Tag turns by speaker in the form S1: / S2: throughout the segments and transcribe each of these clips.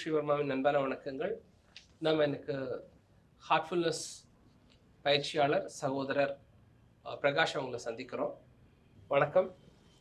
S1: ஸ்ரீவர்மாவின் அன்பான வணக்கங்கள். நாம் எனக்கு ஹார்ட்ஃபுல்னஸ் பயிற்சியாளர் சகோதரர் பிரகாஷ் அவங்கள சந்திக்கிறோம். வணக்கம்.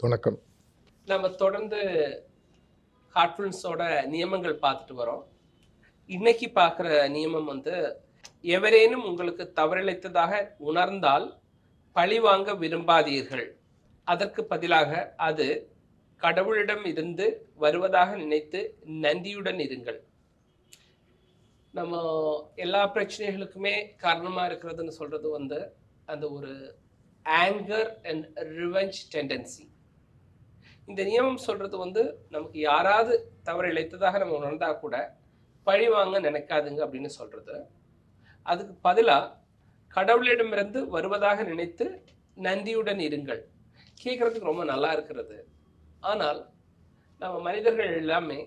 S2: வணக்கம்.
S1: நம்ம தொடர்ந்து ஹார்ட்ஃபுல்னஸோட நியமங்கள் பார்த்துட்டு வரோம். இன்னைக்கு பார்க்குற நியமம் வந்து எவரேனும் உங்களுக்கு தவறிழைத்ததாக உணர்ந்தால் பழிவாங்க விரும்பாதீர்கள். அதற்கு பதிலாக அது கடவுளிடம் இருந்து வருவதாக நினைத்து நன்றியுடன் இருங்கள். நம்ம எல்லா பிரச்சனைகளுக்குமே காரணமாக இருக்கிறதுன்னு சொல்கிறது வந்து அந்த ஒரு ஆங்கர் அண்ட் ரிவெஞ்ச் டெண்டன்சி இந்த நியமம் சொல்கிறது வந்து நமக்கு யாராவது தவறு இழைத்ததாக நம்ம உணர்ந்தால் கூட பழி வாங்க நினைக்காதுங்க அப்படின்னு சொல்கிறது அதுக்கு பதிலாக கடவுளிடமிருந்து வருவதாக நினைத்து நந்தியுடன் இருங்கள். கேட்குறதுக்கு ரொம்ப நல்லா இருக்கிறது. ஆனால் நம்ம மனிதர்கள் எல்லாமே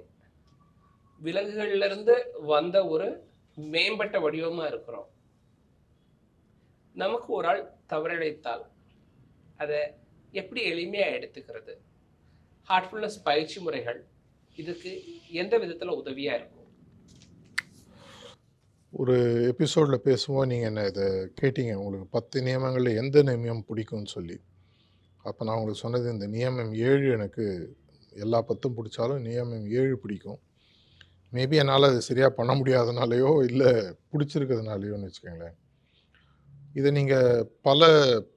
S1: விலங்குகள்லேருந்து வந்த ஒரு மேம்பட்ட வடிவமாக இருக்கிறோம். நமக்கு ஒரு ஆள் தவறிழைத்தால் அதை எப்படி எளிமையாக எடுத்துக்கிறது? ஹார்ட்ஃபுல்னஸ் பயிற்சி முறைகள் இதுக்கு எந்த விதத்தில் உதவியாக இருக்கும்?
S2: ஒரு எபிசோடில் பேசும்போது நீங்கள் என்ன இதை கேட்டீங்க? உங்களுக்கு பத்து நியமங்களில் எந்த நியமம் பிடிக்கும்னு சொல்லி. அப்போ நான் உங்களுக்கு சொன்னது இந்த நியமம் ஏழு எனக்கு எல்லா பத்தும் பிடிச்சாலும் நியமம் ஏழு பிடிக்கும். மேபி என்னால் அது சரியாக பண்ண முடியாதனாலேயோ இல்லை பிடிச்சிருக்கிறதுனாலையோன்னு வச்சுக்கோங்களேன். இதை நீங்கள் பல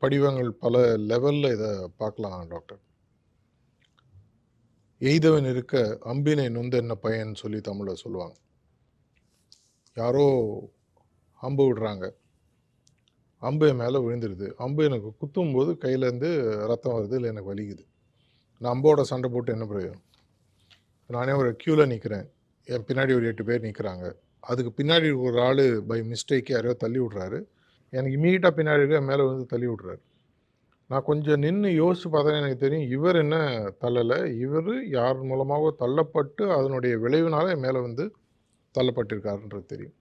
S2: படிவங்கள் பல லெவலில் இதை பார்க்கலாம் டாக்டர் எய்தவன் இருக்க அம்பினை நொந்து என்ன பயன் சொல்லி தமிழில் சொல்லுவாங்க. யாரோ அம்பு விடுறாங்க. அம்பு என் மேலே விழுந்துடுது அம்பு எனக்கு குத்தும் போது கையிலேருந்து ரத்தம் வருது இல்லை எனக்கு வலிக்குது. நான் அம்போட சண்டை போட்டு என்ன பிரயோஜனம்? நானே ஒரு க்யூவில் நிற்கிறேன் என் பின்னாடி ஒரு எட்டு பேர் நிற்கிறாங்க அதுக்கு பின்னாடி ஒரு ஆள் பை மிஸ்டேக் யாரையோ தள்ளி விட்றாரு. எனக்கு இமீடியட்டாக பின்னாடி இருக்க மேலே வந்து தள்ளி விட்றாரு. நான் கொஞ்சம் நின்று யோசிச்சு பார்த்தா எனக்கு தெரியும் இவர் என்ன தள்ளலை? இவர் யார் மூலமாக தள்ளப்பட்டு அதனுடைய விளைவுனால என் மேலே வந்து தள்ளப்பட்டிருக்காருன்றது தெரியும்.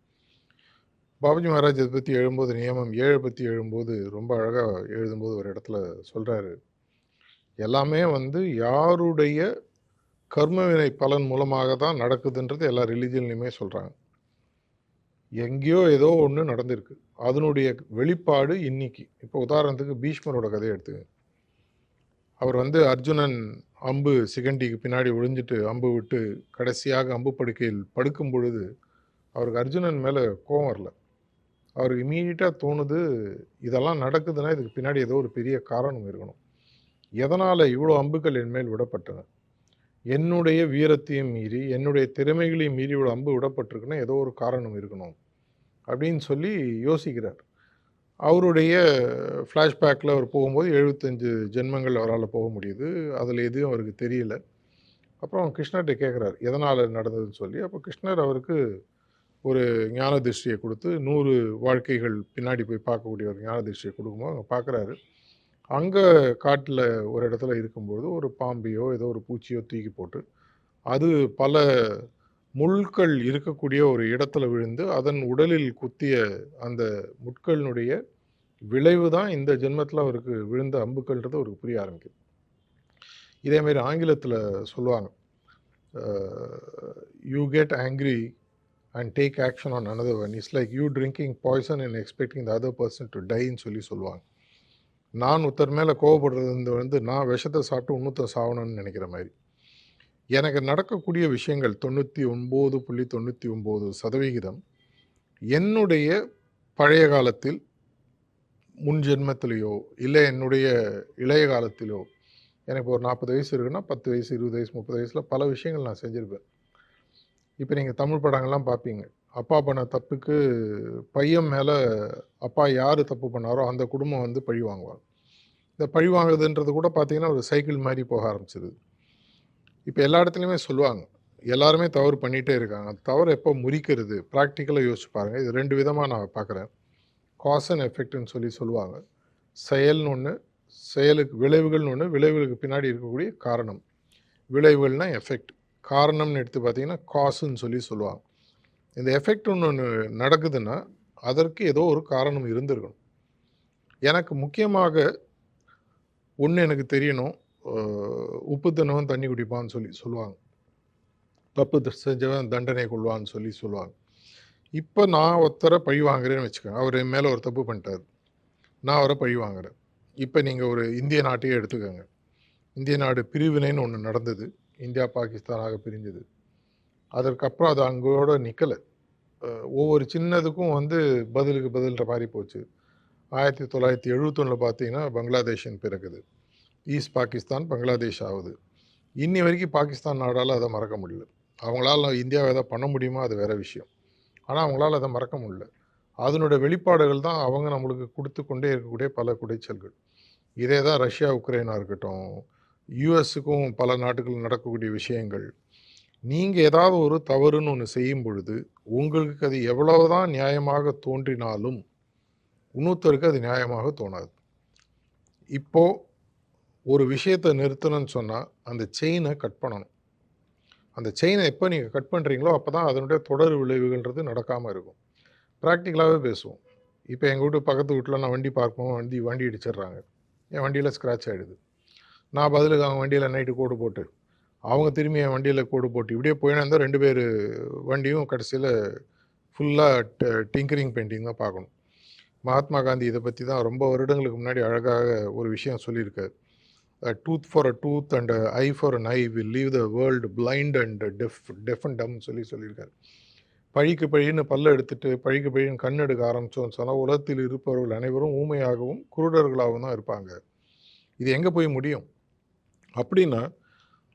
S2: பாபுஜி மகாராஜ் இதை பற்றி எழும்போது நியமம் ஏழை பற்றி எழும்போது ரொம்ப அழகாக எழுதும்போது ஒரு இடத்துல சொல்கிறாரு எல்லாமே வந்து யாருடைய கர்மவினை பலன் மூலமாக தான் நடக்குதுன்றது எல்லா ரிலீஜன்லையுமே சொல்கிறாங்க எங்கேயோ ஏதோ ஒன்று நடந்திருக்கு. அதனுடைய வெளிப்பாடு இன்னைக்கு. இப்போ உதாரணத்துக்கு பீஷ்மரோட கதையை எடுத்துங்க அவர் வந்து அர்ஜுனன் அம்பு சிகண்டிக்கு பின்னாடி ஒழிஞ்சிட்டு அம்பு விட்டு கடைசியாக அம்பு படுக்கையில் படுக்கும் பொழுது அவருக்கு அர்ஜுனன் மேலே கோவம் வரல. அவருக்கு இமீடியட்டாக தோணுது இதெல்லாம் நடக்குதுன்னா இதுக்கு பின்னாடி ஏதோ ஒரு பெரிய காரணம் இருக்கணும். எதனால் இவ்வளோ அம்புகள் என்மேல் விடப்பட்டன? என்னுடைய வீரத்தையும் மீறி என்னுடைய திறமைகளையும் மீறி இவ்வளோ அம்பு விடப்பட்டிருக்குன்னா ஏதோ ஒரு காரணம் இருக்கணும் அப்படின்னு சொல்லி யோசிக்கிறார். அவருடைய ஃப்ளாஷ்பேக்கில் அவர் போகும்போது எழுபத்தஞ்சு ஜென்மங்கள் அவரால் போக முடியுது. அதில் எதுவும் அவருக்கு தெரியல. அப்புறம் கிருஷ்ணர்கிட்ட கேட்குறாரு எதனால் நடந்ததுன்னு சொல்லி? அப்போ கிருஷ்ணர் அவருக்கு ஒரு ஞான திருஷ்டியை கொடுத்து நூறு வாழ்க்கைகள் பின்னாடி போய் பார்க்கக்கூடிய ஒரு ஞான திருஷ்டியை கொடுக்கும்போது அங்கே பார்க்குறாரு. அங்கே காட்டில் ஒரு இடத்துல இருக்கும்போது ஒரு பாம்பையோ ஏதோ ஒரு பூச்சியோ தூக்கி போட்டு அது பல முள்கள் இருக்கக்கூடிய ஒரு இடத்துல விழுந்து அதன் உடலில் குத்திய அந்த முட்களினுடைய விளைவு தான் இந்த ஜென்மத்தில் அவருக்கு விழுந்த அம்புக்கள்ன்றது அவருக்கு புரிய ஆரம்பிக்குது. இதேமாரி ஆங்கிலத்தில் சொல்லுவாங்க you get angry and take action on another one it's like you drinking poison and expecting the other person to டைன்னு சொல்லி சொல்லுவாங்க. நான் ஒருத்தர் மேலே கோவப்படுறது வந்து நான் விஷத்தை சாப்பிட்டு இன்னொருத்தர் சாகணும்னு நினைக்கிற மாதிரி. எனக்கு நடக்கக்கூடிய விஷயங்கள் தொண்ணூற்றி ஒன்பது புள்ளி தொண்ணூற்றி ஒம்பது சதவிகிதம் என்னுடைய பழைய காலத்தில் முன் ஜென்மத்திலேயோ இல்லை என்னுடைய இளைய காலத்திலோ எனக்கு ஒரு நாற்பது வயசு இருக்குன்னா பத்து வயசு இருபது வயசு முப்பது வயசில் பல விஷயங்கள் நான் செஞ்சுருப்பேன். இப்போ நீங்கள் தமிழ் படங்கள்லாம் பார்ப்பீங்க அப்பா பண்ண தப்புக்கு பையன் மேலே அப்பா யார் தப்பு பண்ணாரோ அந்த குடும்பம் வந்து பழி வாங்குவாங்க. இந்த பழி வாங்குறதுன்றது கூட பார்த்தீங்கன்னா ஒரு சைக்கிள் மாதிரி போக ஆரம்பிச்சிது இப்போ எல்லா இடத்துலையுமே சொல்லுவாங்க. எல்லாருமே தவறு பண்ணிகிட்டே இருக்காங்க. தவறு எப்போ முறிக்கிறது? ப்ராக்டிக்கலாக யோசிச்சு பாருங்கள் இது ரெண்டு விதமாக நான் பார்க்குறேன் காஸ் அண்ட் எஃபெக்ட்னு சொல்லி சொல்லுவாங்க. செயல்னு ஒன்று செயலுக்கு விளைவுகள்னு ஒன்று விளைவுகளுக்கு பின்னாடி இருக்கக்கூடிய காரணம். விளைவுகள்னா எஃபெக்ட் காரணம்னு எடுத்து பார்த்தீங்கன்னா காசுன்னு சொல்லி சொல்லுவாங்க. இந்த எஃபெக்ட் ஒன்று ஒன்று நடக்குதுன்னா அதற்கு ஏதோ ஒரு காரணம் இருந்திருக்கணும். எனக்கு முக்கியமாக ஒன்று எனக்கு தெரியணும். உப்பு தினமும் தண்ணி குடிப்பான்னு சொல்லி சொல்லுவாங்க. தப்பு த- செஞ்சவன் தண்டனை கொள்வான்னு சொல்லி சொல்லுவாங்க. இப்போ நான் ஒருத்தரை பழி வாங்குறேன்னு வச்சுக்கோங்க. அவர் என் மேலே ஒரு தப்பு பண்ணிட்டார். நான் அவரை பழி வாங்குறேன். இப்போ நீங்கள் ஒரு இந்திய நாட்டையே எடுத்துக்கோங்க. இந்திய நாடு பிரிவினைன்னு ஒன்று நடந்தது. இந்தியா பாகிஸ்தானாக பிரிஞ்சது. அதற்கப்புறம் அது அங்கோட நிற்கலை ஒவ்வொரு சின்னதுக்கும் வந்து பதிலுக்கு பதில்கிற மாதிரி போச்சு. ஆயிரத்தி தொள்ளாயிரத்தி எழுபத்தொன்னில் பார்த்தீங்கன்னா பங்களாதேஷின் பிறகுது. ஈஸ்ட் பாகிஸ்தான் பங்களாதேஷ் ஆகுது. இன்னி வரைக்கும் பாகிஸ்தான் நாடால் அதை மறக்க முடியல. அவங்களால இந்தியாவை எதாவது பண்ண முடியுமா? அது வேற விஷயம். ஆனால் அவங்களால அதை மறக்க முடியல. அதனுடைய வெளிப்பாடுகள் தான் அவங்க நம்மளுக்கு கொடுத்து கொண்டே இருக்கக்கூடிய பல குடைச்சல்கள். இதே தான் ரஷ்யா உக்ரைனாக இருக்கட்டும் யூஎஸுக்கும் பல நாட்டுகள் நடக்கக்கூடிய விஷயங்கள். நீங்கள் ஏதாவது ஒரு தவறுன்னு ஒன்று செய்யும் பொழுது உங்களுக்கு அது எவ்வளவுதான் நியாயமாக தோன்றினாலும் இன்னொருத்தருக்கு அது நியாயமாக தோணாது. இப்போ ஒரு விஷயத்தை நிறுத்தணும்னு சொன்னால் அந்த செயினை கட் பண்ணணும். அந்த செயினை எப்போ நீங்கள் கட் பண்ணுறீங்களோ அப்போ தான் அதனுடைய தொடர் விளைவுகள்ன்றது நடக்காமல் இருக்கும். ப்ராக்டிக்கலாகவே பேசுவோம். இப்போ எங்கள் வீட்டு பக்கத்து வீட்டில் நான் வண்டி பார்ப்போம் வண்டி வண்டி இடிச்சிடுறாங்க. என் வண்டியில் ஸ்க்ராட்ச் ஆகிடுது நான் பதிலுக்கு அவங்க வண்டியில் நைட்டு கோடு போட்டு அவங்க திரும்பி என் வண்டியில் கோடு போட்டு இப்படியே போயினா இருந்தால் ரெண்டு பேர் வண்டியும் கடைசியில் ஃபுல்லாக டிங்கரிங் பெயிண்டிங் தான் பார்க்கணும். மகாத்மா காந்தி இதை பற்றி தான் ரொம்ப வருடங்களுக்கு முன்னாடி அழகாக ஒரு விஷயம் சொல்லியிருக்காரு. Tooth for a tooth and eye for an eye will leave the world blind and deaf deaf and டம்னு சொல்லி சொல்லியிருக்காரு. பழிக்கு பழின்னு பல்ல எடுத்துட்டு பழிக்கு பழின்னு கண் எடுக்க ஆரம்பித்தோம்னு சொன்னால் உலகத்தில் இருப்பவர்கள் அனைவரும் ஊமையாகவும் குருடர்களாகவும் தான் இருப்பாங்க. இது எங்கே போய் முடியும்? அப்படின்னா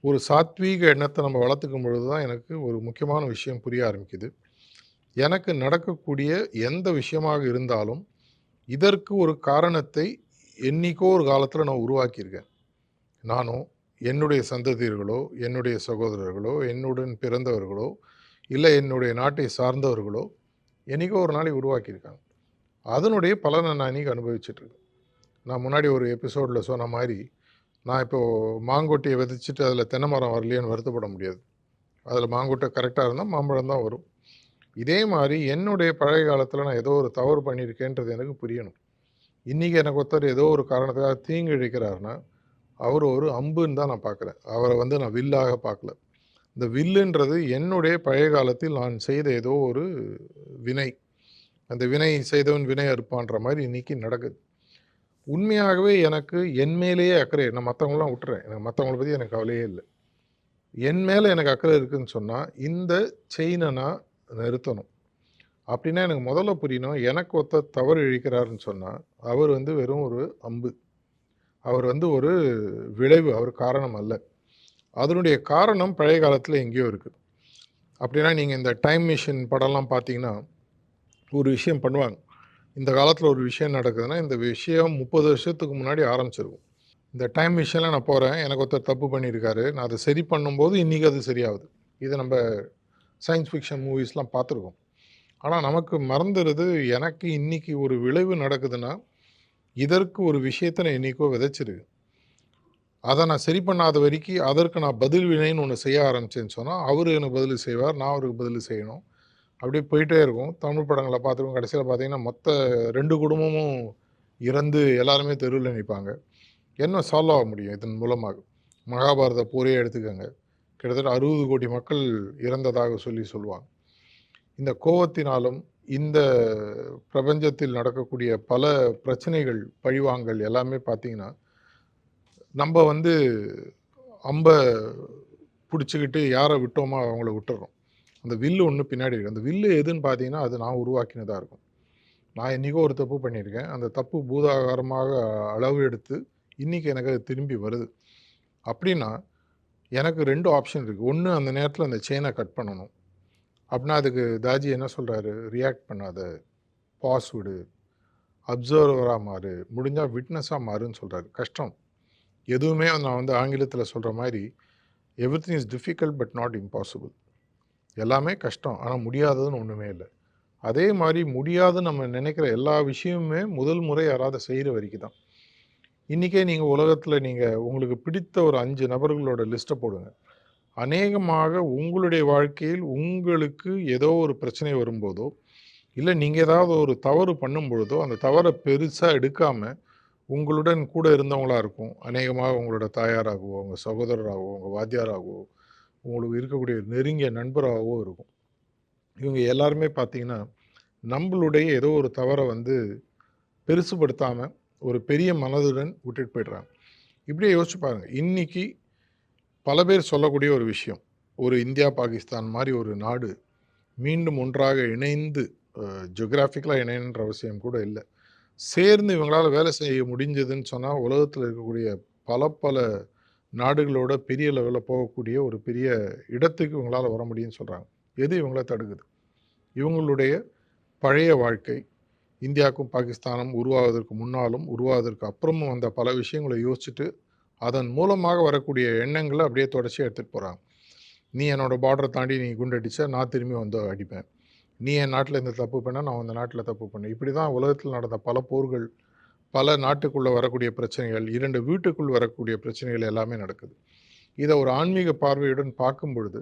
S2: ஒரு சாத்வீக எண்ணத்தை நம்ம வளர்த்துக்கும் பொழுது தான் எனக்கு ஒரு முக்கியமான விஷயம் புரிய ஆரம்பிக்குது. எனக்கு நடக்கக்கூடிய எந்த விஷயமாக இருந்தாலும் இதற்கு ஒரு காரணத்தை என்னைக்கோ ஒரு காலத்தில் நான் உருவாக்கியிருக்கேன். நானும் என்னுடைய சந்ததியர்களோ என்னுடைய சகோதரர்களோ என்னுடன் பிறந்தவர்களோ இல்லை என்னுடைய நாட்டை சார்ந்தவர்களோ என்னைக்கோ ஒரு நாளை உருவாக்கியிருக்காங்க. அதனுடைய பலனை நான் இன்றைக்கி அனுபவிச்சிட்ருக்கேன் நான் முன்னாடி ஒரு எபிசோடில் சொன்ன மாதிரி நான் இப்போது மாங்கொட்டியை விதைச்சிட்டு அதில் தென்னை மரம் வரலையேன்னு வருத்தப்பட முடியாது. அதில் மாங்கொட்டை கரெக்டாக இருந்தால் மாம்பழம் தான் வரும். இதே மாதிரி என்னுடைய பழைய காலத்தில் நான் ஏதோ ஒரு தவறு பண்ணியிருக்கேன்றது எனக்கு புரியணும். இன்றைக்கி எனக்கு ஒருத்தர் ஏதோ ஒரு காரணத்துக்காக தீங்கு இழைக்கிறாருன்னா அவர் ஒரு அம்புன்னு தான் நான் பார்க்குறேன். அவரை வந்து நான் வில்லாக பார்க்கல. இந்த வில்லுன்றது என்னுடைய பழைய காலத்தில் நான் செய்த ஏதோ ஒரு வினை. அந்த வினை செய்தவன் வினை அறுப்பான்ற மாதிரி இன்றைக்கி நடக்குது. உண்மையாகவே எனக்கு என் மேலேயே அக்கறை நான் மற்றவங்களாம் விட்டுறேன். எனக்கு மற்றவங்கள பற்றி எனக்கு கவலையே இல்லை. என் மேலே எனக்கு அக்கறை இருக்குதுன்னு சொன்னால் இந்த செயினை நான் நிறுத்தணும். அப்படின்னா எனக்கு முதல்ல புரியணும் எனக்கு ஒருத்தர் தவறு இழிக்கிறாருன்னு சொன்னால் அவர் வந்து வெறும் ஒரு அம்பு. அவர் வந்து ஒரு விளைவு அவர் காரணம் அல்ல. அதனுடைய காரணம் பழைய காலத்தில் எங்கேயோ இருக்குது அப்படின்னா நீங்கள் இந்த டைம் மிஷின் படம்லாம் பார்த்தீங்கன்னா ஒரு விஷயம் பண்ணுவாங்க. இந்த காலத்தில் ஒரு விஷயம் நடக்குதுன்னா இந்த விஷயம் முப்பது வருஷத்துக்கு முன்னாடி ஆரம்பிச்சிருக்கும். இந்த டைம் விஷயம்லாம் நான் போகிறேன் எனக்கு ஒருத்தர் தப்பு பண்ணியிருக்காரு நான் அதை சரி பண்ணும்போது இன்றைக்கி அது சரியாகுது. இது நம்ம சயின்ஸ் ஃபிக்ஷன் மூவிஸ்லாம் பார்த்துருக்கோம். ஆனால் நமக்கு மறந்துடுது எனக்கு இன்றைக்கி ஒரு விளைவு நடக்குதுன்னா இதற்கு ஒரு விஷயத்தை நான் என்றைக்கோ விதைச்சிருக்கு அதை நான் சரி பண்ணாத வரைக்கும் அதற்கு நான் பதில் வினைன்னு ஒன்று செய்ய ஆரம்பிச்சேன்னு சொன்னால் அவர் எனக்கு பதில் செய்வார் நான் அவருக்கு பதில் செய்யணும். அப்படியே போயிட்டே இருக்கும். தமிழ் படங்களை பார்த்துருக்கோம். கடைசியில் பார்த்தீங்கன்னா மொத்த ரெண்டு குடும்பமும் இறந்து எல்லாருமே தெருவில் நிற்பாங்க என்ன சால்வ் ஆக முடியும் இதன் மூலமாக? மகாபாரத போரே எடுத்துக்கோங்க. கிட்டத்தட்ட அறுபது கோடி மக்கள் இறந்ததாக சொல்லி சொல்லுவாங்க. இந்த கோவத்தினாலும் இந்த பிரபஞ்சத்தில் நடக்கக்கூடிய பல பிரச்சனைகள் பழிவாங்கல் எல்லாமே பார்த்தீங்கன்னா நம்ம வந்து அம்பை பிடிச்சிக்கிட்டு யாரை விட்டோமோ அவங்கள விட்டுறோம். அந்த வில்லு ஒன்று பின்னாடி இருக்கு. அந்த வில்லு எதுன்னு பார்த்தீங்கன்னா அது நான் உருவாக்கினதாக இருக்கும். நான் என்றைக்கோ ஒரு தப்பு பண்ணியிருக்கேன். அந்த தப்பு பூதாகாரமாக அளவு எடுத்து இன்றைக்கி எனக்கு அது திரும்பி வருது. அப்படின்னா எனக்கு ரெண்டு ஆப்ஷன் இருக்குது ஒன்று அந்த நேரத்தில் அந்த செயினை கட் பண்ணணும். அப்படின்னா அதுக்கு தாஜி என்ன சொல்கிறாரு ரியாக்ட் பண்ணாத. பாஸ் விடு அப்சர்வராக மாறு. முடிஞ்சால் விட்னஸாக மாறுன்னு சொல்கிறாரு கஷ்டம். எதுவுமே நான் வந்து ஆங்கிலத்தில் சொல்கிற மாதிரி everything is difficult but not impossible எல்லாமே கஷ்டம். ஆனால் முடியாததுன்னு ஒன்றுமே இல்லை. அதே மாதிரி முடியாது நம்ம நினைக்கிற எல்லா விஷயமுமே முதல் முறை யாராவது செய்கிற வரைக்கும் தான். இன்றைக்கே நீங்கள் உலகத்தில் நீங்கள் உங்களுக்கு பிடித்த ஒரு அஞ்சு நபர்களோட லிஸ்ட்டை போடுங்க. அநேகமாக உங்களுடைய வாழ்க்கையில் உங்களுக்கு ஏதோ ஒரு பிரச்சனை வரும்போதோ இல்லை நீங்கள் ஏதாவது ஒரு தவறு பண்ணும் பொழுதோ அந்த தவறை பெருசாக எடுக்காமல் உங்களுடன் கூட இருந்தவங்களா இருக்கும். அநேகமாக உங்களோட தாயாராகவோ உங்கள் சகோதரராகவோ உங்கள் வாத்தியாராகவோ உங்களுக்கு இருக்கக்கூடிய நெருங்கிய நண்பராகவோ இருக்கும். இவங்க எல்லாருமே பார்த்தீங்கன்னா நம்மளுடைய ஏதோ ஒரு தவறை வந்து பெருசுபடுத்தாமல் ஒரு பெரிய மனதுடன் விட்டுட்டு போயிடுறாங்க. இப்படியே யோசிச்சு பாருங்கள் இன்றைக்கி பல பேர் சொல்லக்கூடிய ஒரு விஷயம். ஒரு இந்தியா பாகிஸ்தான் மாதிரி ஒரு நாடு மீண்டும் ஒன்றாக இணைந்து ஜியோகிராஃபிக்கலாக இணையன்ற அவசியம் கூட இல்லை. சேர்ந்து இவங்களால் வேலை செய்ய முடிஞ்சதுன்னு சொன்னால் உலகத்தில் இருக்கக்கூடிய பல பல நாடுகளோட பெரிய லெவலில் போகக்கூடிய ஒரு பெரிய இடத்துக்கு இவங்களால் வர முடியும்னு சொல்கிறாங்க எது இவங்கள தடுக்குது? இவங்களுடைய பழைய வாழ்க்கை இந்தியாவுக்கும் பாகிஸ்தானும் உருவாவதற்கு முன்னாலும் உருவாவதற்கு அப்புறமும் வந்த பல விஷயங்களை யோசிச்சுட்டு அதன் மூலமாக வரக்கூடிய எண்ணங்களை அப்படியே தொடர்ச்சி எடுத்துகிட்டு போகிறாங்க நீ என்னோடய பார்டரை தாண்டி நீ குண்டடிச்சா நான் திரும்பி வந்து அடிப்பேன். நீ என் நாட்டில் இந்த தப்பு பண்ண நான் அந்த நாட்டில் தப்பு பண்ணேன். இப்படி தான் உலகத்தில் நடந்த பல போர்கள் பல நாட்டுக்குள்ளே வரக்கூடிய பிரச்சனைகள் இரண்டு வீட்டுக்குள் வரக்கூடிய பிரச்சனைகள் எல்லாமே நடக்குது. இதை ஒரு ஆன்மீக பார்வையுடன் பார்க்கும் பொழுது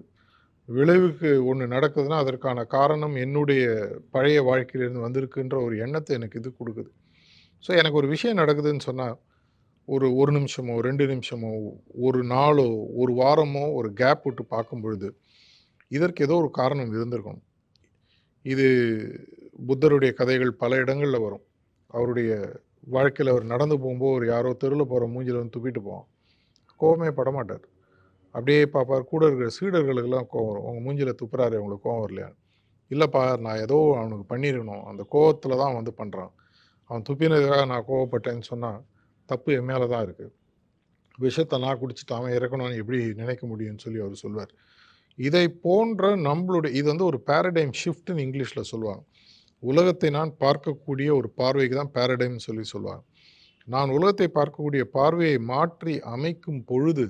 S2: விளைவுக்கு ஒன்று நடக்குதுன்னா அதற்கான காரணம் என்னுடைய பழைய வாழ்க்கையிலேருந்து வந்திருக்குன்ற ஒரு எண்ணத்தை எனக்கு இது கொடுக்குது. ஸோ எனக்கு ஒரு விஷயம் நடக்குதுன்னு சொன்னால் ஒரு ஒரு நிமிஷமோ ரெண்டு நிமிஷமோ ஒரு நாளோ ஒரு வாரமோ ஒரு கேப் விட்டு பார்க்கும் பொழுது இதற்கு ஏதோ ஒரு காரணம் இருந்திருக்கணும். இது புத்தருடைய கதைகள் பல இடங்களில் வரும். அவருடைய வாழ்க்கையில் அவர் நடந்து போகும்போது ஒரு யாரோ தெருவில் போகிற மூஞ்சில் வந்து துப்பிட்டு போவான். கோவமே படமாட்டார். அப்படியே பார்ப்பார். கூட இருக்கிற சீடர்களுக்கெல்லாம் கோவம் வரும். உங்கள் மூஞ்சில் துப்புறாரு உங்களுக்கு கோவம் வரலையா? இல்லைப்பா நான் ஏதோ அவனுக்கு பண்ணியிருக்கணும் அந்த கோவத்தில் தான் வந்து பண்ணுறான் அவன் துப்பினதுக்காக நான் கோவப்பட்டேன்னு சொன்னால் தப்பு என் மேலே தான் இருக்குது விஷத்தை நான் குடிச்சிட்டு அவன் இறக்கணும்னு எப்படி நினைக்க முடியும்னு சொல்லி அவர் சொல்வார். இதை போன்ற நம்மளுடைய இது வந்து ஒரு பேரடைம் ஷிஃப்ட்னு இங்கிலீஷில் சொல்லுவாங்க. உலகத்தை நான் பார்க்கக்கூடிய ஒரு பார்வைக்கு தான் பேரடைம்னு சொல்லி சொல்லுவாங்க. நான் உலகத்தை பார்க்கக்கூடிய பார்வையை மாற்றி அமைக்கும் பொழுது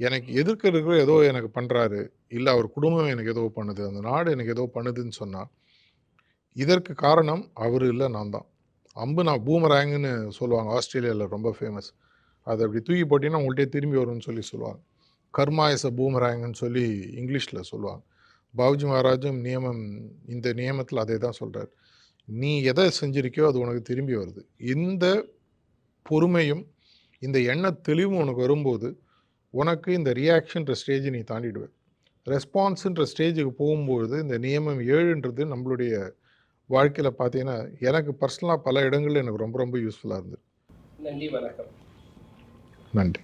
S2: எனக்கு எதிர்க்க இருக்கிற ஏதோ எனக்கு பண்ணுறாரு இல்லை அவர் குடும்பம் எனக்கு ஏதோ பண்ணுது அந்த நாடு எனக்கு ஏதோ பண்ணுதுன்னு சொன்னால் இதற்கு காரணம் அவர் இல்லை நான் தான். அம்பு நான் பூமராங்குன்னு சொல்லுவாங்க ஆஸ்திரேலியாவில் ரொம்ப ஃபேமஸ் அதை அப்படி தூக்கி போட்டிங்கன்னா உங்கள்கிட்ட திரும்பி வரும்னு சொல்லி சொல்லுவாங்க. கர்மா இஸ் அ பூமராங்குன்னு சொல்லி இங்கிலீஷில் சொல்லுவாங்க. பாபுஜி மகாராஜும் நியமம் இந்த நியமத்தில் அதே தான் சொல்கிறார் நீ எதை செஞ்சிருக்கியோ அது உனக்கு திரும்பி வருது. இந்த பொறுமையும் இந்த எண்ண தெளிவும் உனக்கு வரும்போது உனக்கு இந்த ரியாக்ஷன்ற ஸ்டேஜை நீ தாண்டிடுவ. ரெஸ்பான்ஸுன்ற ஸ்டேஜுக்கு போகும்பொழுது இந்த நியமம் ஏழுன்றது நம்மளுடைய வாழ்க்கையில் பார்த்தீங்கன்னா எனக்கு பர்சனலாக பல இடங்கள்ல எனக்கு ரொம்ப ரொம்ப யூஸ்ஃபுல்லாக இருந்தது.
S1: நன்றி வணக்கம்.
S2: நன்றி.